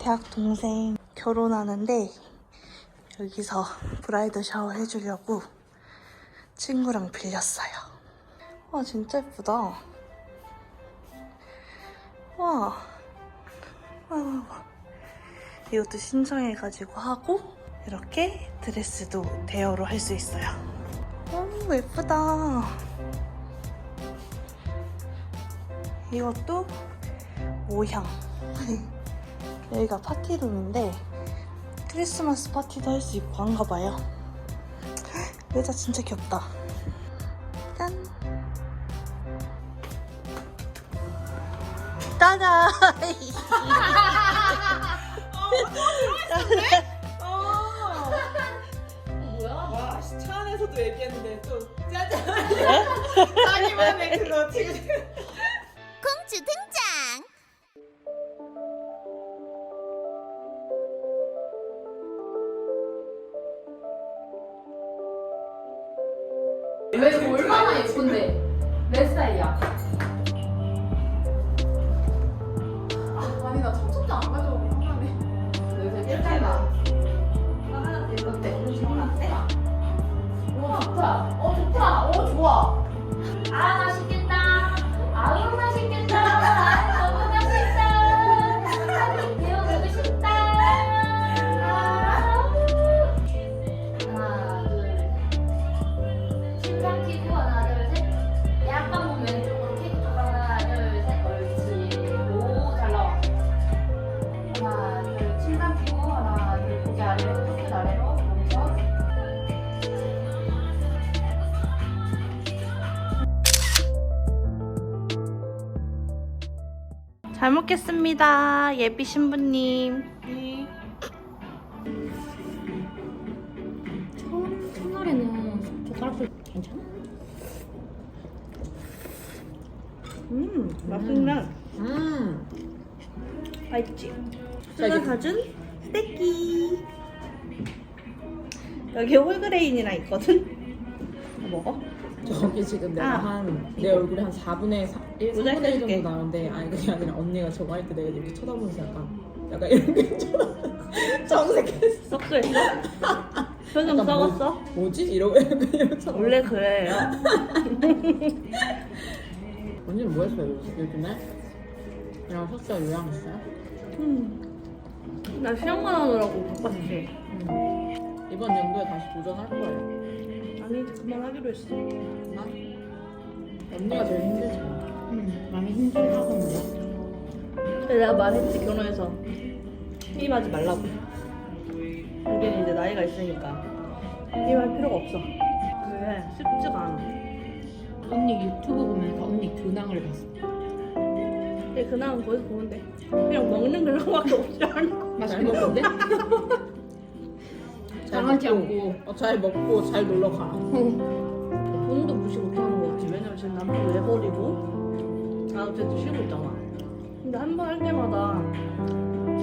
대학 동생 결혼하는데 여기서 브라이더 샤워 해주려고 친구랑 빌렸어요. 와 진짜 예쁘다. 와. 와. 이것도 신청해가지고 하고 이렇게 드레스도 대여로 할 수 있어요. 너무 예쁘다. 이것도 모형. 여기가 파티룸인데 크리스마스 파티도 할 수 있고 한가 봐요. 의자 진짜 귀엽다. 짠. 짜잔. 와, 씨, 차 안에서도 얘기했는데 또 짜잔. 자기만의 그거 지금. 아 잘 먹겠습니다. 예비 신부님. 처음 첫날에는 젓가락질 괜찮아? 음, 맛있네. 음. 맛있지? 자, 제가 가준 스테이키. 여기 홀그레인이랑 있거든? 먹어? 저기 지금 내가 아. 한 내 얼굴에 한 4분의 4, 1, 모자이크 3분의 1 해줄게. 정도 나오는데 아니 그게 아니라 언니가 저거 할 때 내가 이렇게 쳐다보면서 약간 약간 이렇게 정색했어 썩소했어? 표정 약간 뭐- 썩었어? 뭐지? 이러고 약간 이러고 쳐다보고. 원래 그래요. 언니는 뭐 했어요 요즘- 요즘에? 그냥 숙소 요양했어요? 음. 나 시험만 하느라고 바빴지. 음. 이번 연도에 다시 도전할 거예요 아니, 그만하기로 했어. 나? 언니가 제일 힘들지 뭐. 많이 힘들하던데 근데 내가 말했지, 결혼해서. 게임하지 말라고. 우리는 이제 나이가 있으니까. 게임할 필요가 없어. 그래, 쉽지가 않아. 언니 유튜브 보면서 언니 근황을 봤어 근데 그날은 거기서 보는데. 그냥 먹는 그런 거밖에 없지 않아. 잘 먹는데? 당하지 않고 어, 잘 먹고 잘 놀러 가 돈도 무시 못하는 거지. 왜냐면 지금 남편 나도 쟤도 쉬고 있잖아. 근데 한 번 할 때마다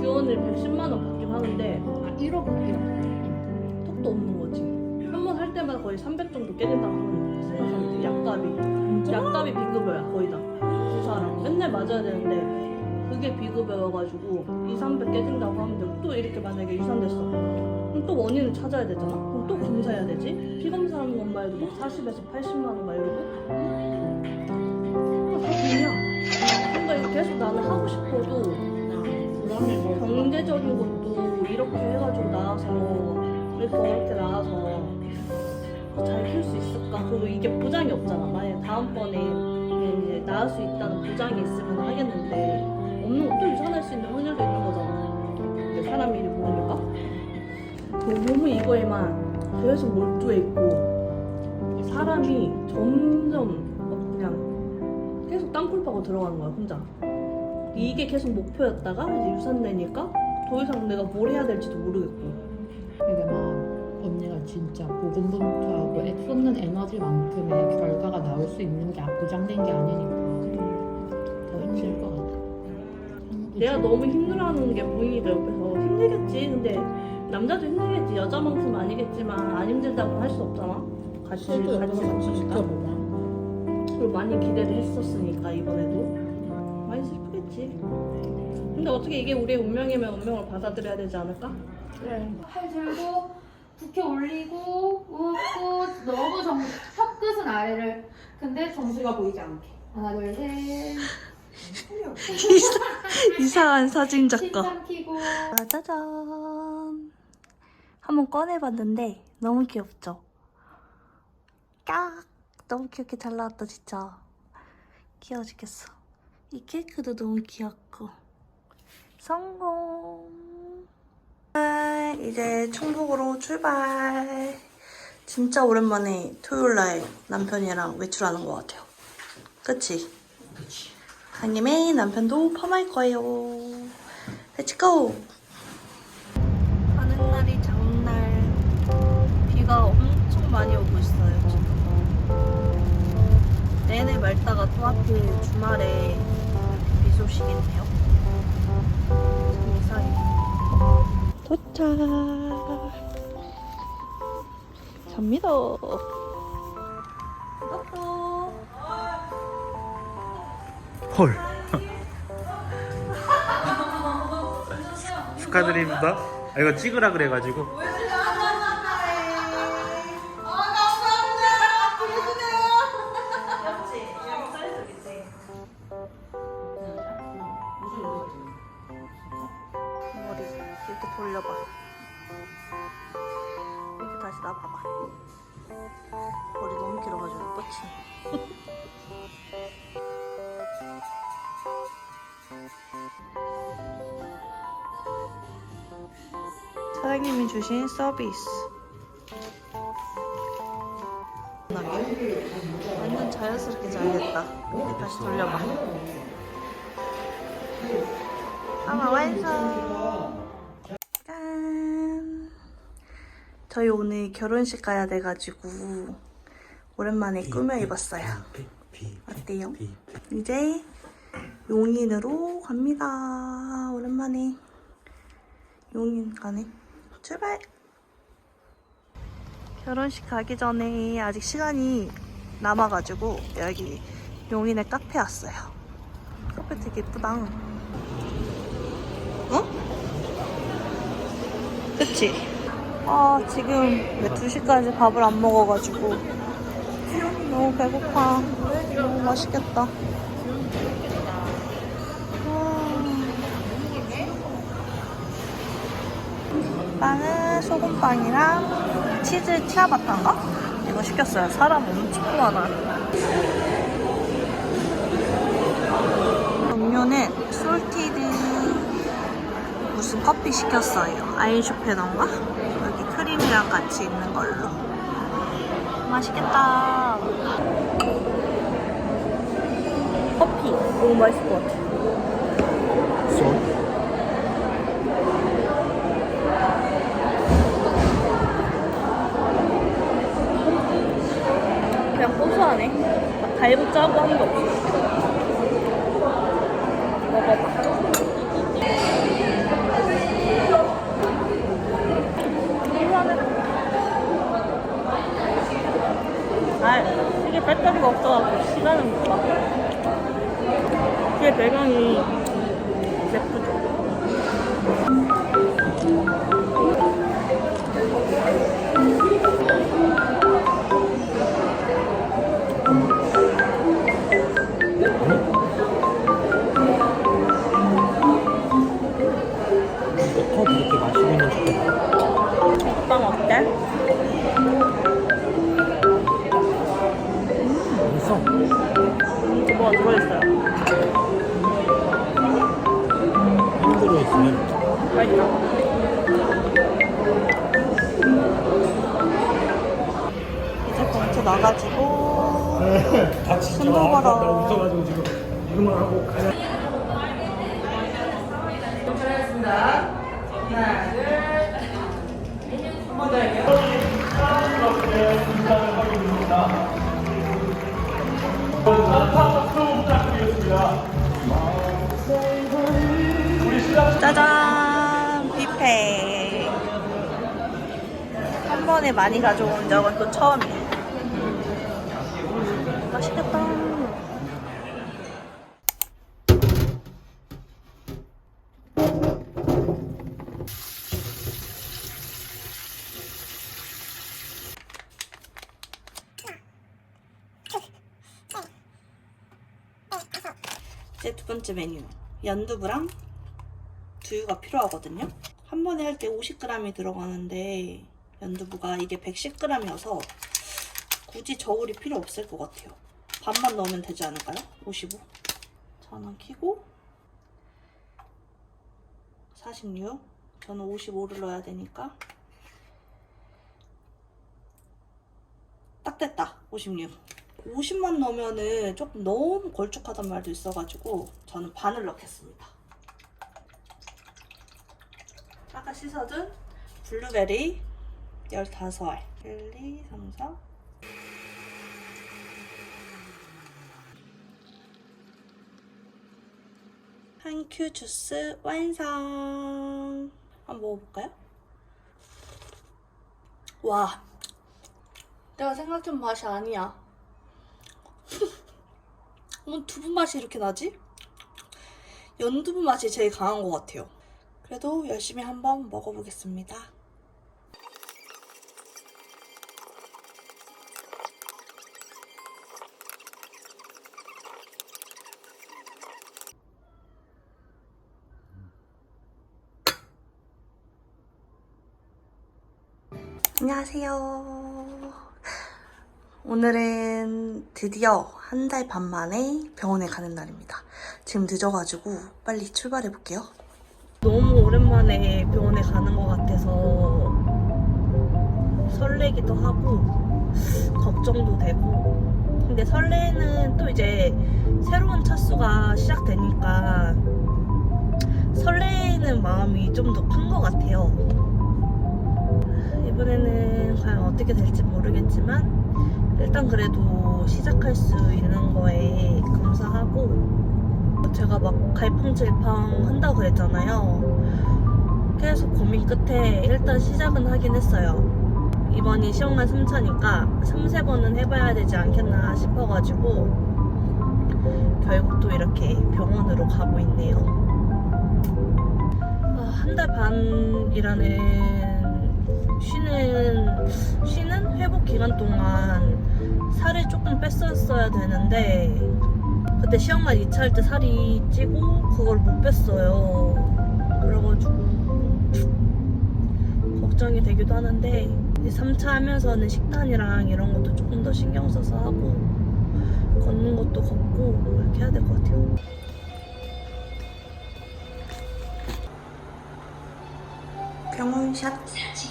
지원을 110만 원 받긴 하는데 아 1억 1억 턱도 없는 거지. 한 번 할 때마다 거의 300 정도 깨진다고 하는. 생각하면 약값이. 약값이 비급여야 거의 다. 주사랑 맨날 맞아야 되는데 그게 비급여여가지고 2, 300 깨진다고 하는데 또 이렇게 만약에 유산됐어. 그럼 또 원인을 찾아야 되잖아. 그럼 또 검사해야 되지. 피검사하는 것만 해도 막 40에서 80만 원 막 이러고. 아, 다 돈이야. 그러니까 이거 계속 나는 하고 싶어도 경제적인 것도 이렇게 해가지고 나와서 이렇게 어렵게 나와서 잘 클 수 있을까? 그리고 이게 보장이 없잖아. 만약 다음번에 이제 나을 수 있다는 보장이 있으면 하겠는데 없는 것도 유산할 수 있는 확률도 있는 거잖아. 근데 사람 일이 모르니까 너무 이거에만 계속 몰두해 있고 사람이 점점 막 그냥 계속 땅굴 파고 들어가는 거야 혼자. 이게 계속 목표였다가 이제 유산 내니까 더 이상 내가 뭘 해야 될지도 모르겠고 이게 막 언니가 진짜 고군분투하고 애 쏟는 에너지만큼의 결과가 나올 수 있는 게 보장된 게 아니니까 더 힘들 것 같아. 내가 너무 힘들어하는 게 보이니까 옆에서 힘들겠지 근데 남자도 힘들겠지. 여자만큼 아니겠지만 안 힘들다고 할 수 없잖아. 같이 실도 같이 옆에서 같이 있으니까. 지켜보자. 그리고 많이 기대를 했었으니까 이번에도. 많이 슬프겠지. 근데 어떻게 이게 우리의 운명이면 운명을 받아들여야 되지 않을까? 팔 들고 부케 올리고 웃고 너무 정 혀끝은 아래를. 근데 정수리가 보이지 않게. 하나 둘셋. 이상한 사진 심장 키고. 짜잔. 한번 꺼내봤는데 너무 귀엽죠? 깍! 너무 귀엽게 잘 나왔다 진짜. 귀여워 죽겠어. 이 케이크도 너무 귀엽고. 성공. 아, 이제 충북으로 출발. 진짜 오랜만에 토요일날 남편이랑 외출하는 것 같아요. 그치? 그치. 한 김에 남편도 펌할 거예요. Let's go! 많이 오고 있어요, 지금. 내내 맑다가 또 하필 주말에 비 소식이네요. 참 이상해. 도착. 뽀뽀. 헐. 축하드립니다. 아, 이거 찍으라 그래가지고. 이렇게 돌려봐. 이렇게 다시 놔봐봐. 머리 너무 길어가지고 예뻤지. 사장님이 주신 서비스. 완전 자연스럽게 잘 됐다. 다시 돌려봐. 아마 완성. 짠. 저희 오늘 결혼식 가야 돼가지고 오랜만에 꾸며 입었어요. 어때요? 이제 용인으로 갑니다. 오랜만에 용인 가네. 출발. 결혼식 가기 전에 아직 시간이 남아가지고 여기 용인에 카페 왔어요. 카페 되게 예쁘다. 어? 그치? 아, 지금 2시까지 밥을 안 먹어가지고 너무 배고파. 너무 맛있겠다. 와. 빵은 소금빵이랑 치즈 치아바타인가? 이거 시켰어요. 사람 엄청 많아. 음료는 솔티드 무슨 커피 시켰어요. 아인슈페너인가? 크림이랑 같이 있는 걸로. 맛있겠다. 커피 너무 맛있을 것 같아. 그냥 고소하네. 막 달고 짜고 한거 없어. 짜잔 뷔페. 한 번에 많이 가져온 적은 또 처음이에요. 맛있겠다 이제 두 번째 메뉴. 연두부랑 두유가 필요하거든요. 한 번에 할 때 50g이 들어가는데 연두부가 이게 110g이어서 굳이 저울이 필요 없을 것 같아요. 반만 넣으면 되지 않을까요? 55. 전원 켜고 46. 저는 55를 넣어야 되니까 딱 됐다. 56. 50만 넣으면은 조금 너무 걸쭉하단 말도 있어가지고 저는 반을 넣겠습니다. 아까 씻어둔 블루베리 15알 1, 2, 3, 4 한큐 주스 완성 한번 먹어볼까요? 와 내가 생각한 맛이 아니야 뭐 두부 맛이 이렇게 나지? 연두부 맛이 제일 강한 것 같아요. 그래도 열심히 한번 먹어보겠습니다. 안녕하세요. 오늘은 드디어 한 달 반 만에 병원에 가는 날입니다. 지금 늦어가지고 빨리 출발해 볼게요. 너무 오랜만에 병원에 가는 것 같아서 설레기도 하고 걱정도 되고 근데 설레는 또 이제 새로운 차수가 시작되니까 설레는 마음이 좀 더 큰 것 같아요. 이번에는 과연 어떻게 될지 모르겠지만 일단 그래도 시작할 수 있는 거에 감사하고 제가 막 갈팡질팡 한다고 그랬잖아요. 계속 고민 끝에 일단 시작은 하긴 했어요. 이번이 시험관 3차니까 3, 4번은 해봐야 되지 않겠나 싶어가지고 결국 또 이렇게 병원으로 가고 있네요. 한달 반이라는 쉬는 쉬는 회복 기간 동안 살을 조금 뺐었어야 되는데 그때 시험관 2차 할 때 살이 찌고 그걸 못 뺐어요. 그래가지고 걱정이 되기도 하는데 3차 하면서는 식단이랑 이런 것도 조금 더 신경 써서 하고 걷는 것도 걷고 이렇게 해야 될 것 같아요. 병원샷 어서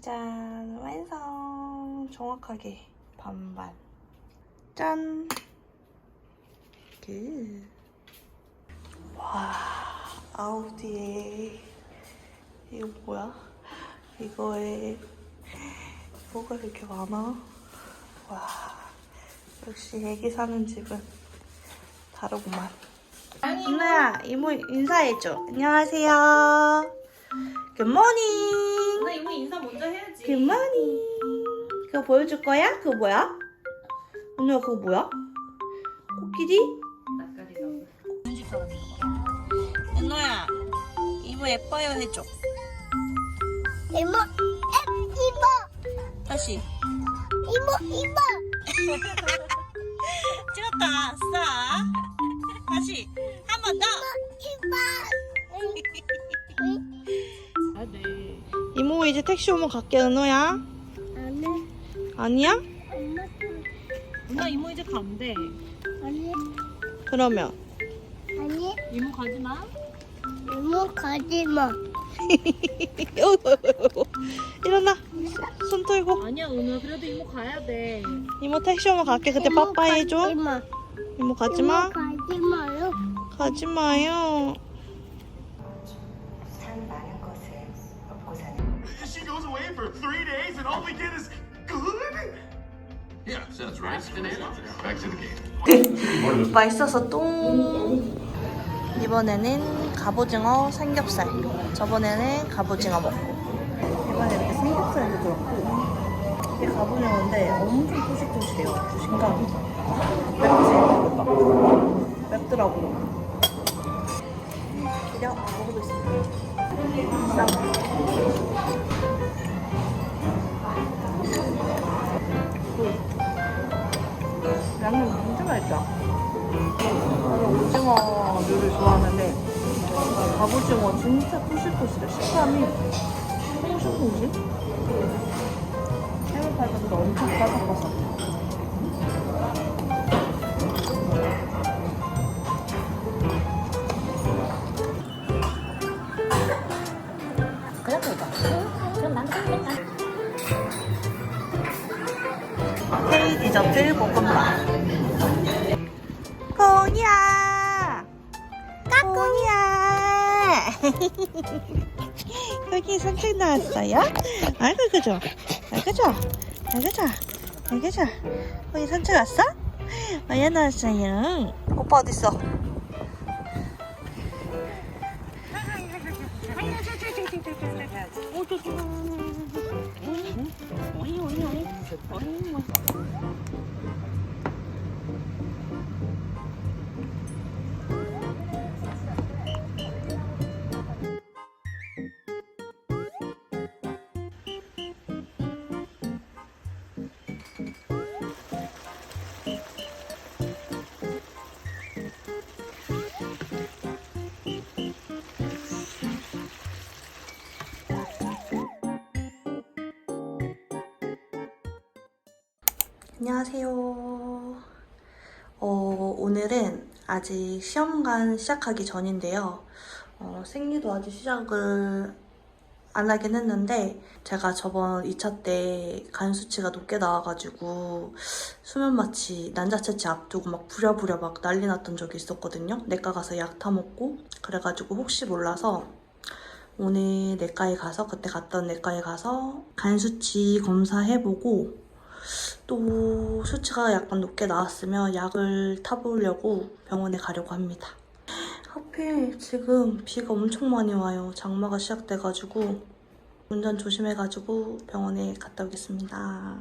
두잔 완성. 정확하게. 반반. 짠. 그. 와 아우디에. 이거 뭐야? 이거에 뭐가 이렇게 많아? 와 역시 애기 사는 집은 다르구만. 누나야 이모 인사해줘. 안녕하세요. 굿모닝 나 이모 인사 먼저 해야지. 굿모닝 그거 보여줄 거야? 그거 뭐야? 오늘 그거 뭐야? 코끼리? 은호야 이모 예뻐요 해줘 이모, 이모, 다시 이모, 이모. 찍었다 싸 다시 한 번더 이모 이제 택시 오면 갈게 은호야 아니, 아니야? 엄마 누나 이모 이제 간대. 아니, 그러면 아니, 이모 가지 마. 이모 가지 마. 어이구, 어이구, 어이구. 일어나. 손 털고. 아니야 오늘 그래도 이모 가야 돼. 이모 택시 오면 갈게. 그때 빠빠이 해줘. 이모 이모 가지 마. 가지 마요. 가지 마요. 맛있어서 똥. 이번에는 갑오징어 삼겹살. 저번에는 갑오징어 먹고. 이번에 이렇게 삼겹살도 들었고. 이게 갑오징어인데 엄청 토식토식해요. 식감이. 맵지? 맵더라고. 기려 먹어보겠습니다. 맛있다. 오징어류를 좋아하는데 갑오징어 진짜 토실토실해. 식감이 통실통실 해물파전도 엄청 바삭바삭 헤이 디저트 볶음밥 여기 산책 나왔어요? 아이고 그죠 아이고 아이고 좋아 아이고 좋아 거기 산책 왔어? 어야 나왔어요. 오빠 어딨어? 안녕하세요. 어, 오늘은 아직 시험관 시작하기 전인데요. 어, 생리도 아직 시작을 안 하긴 했는데 제가 저번 2차 때 간 수치가 높게 나와가지고 수면 마취, 난자채취 앞두고 막 부랴부랴 막 난리 났던 적이 있었거든요. 내과 가서 약 타먹고 그래가지고 혹시 몰라서 오늘 내과에 가서 그때 갔던 내과에 가서 간 수치 검사해보고 또 수치가 약간 높게 나왔으면 약을 타보려고 병원에 가려고 합니다. 하필 지금 비가 엄청 많이 와요. 장마가 시작돼가지고 운전 조심해가지고 병원에 갔다 오겠습니다.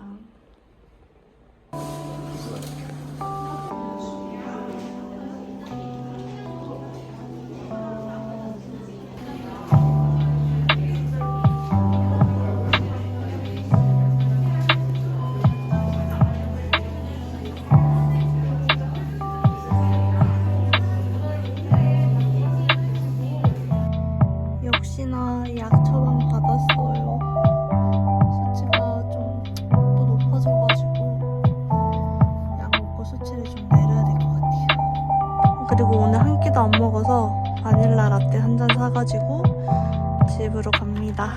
그리고 오늘 한 끼도 안 먹어서 바닐라 라떼 한 잔 사가지고 집으로 갑니다.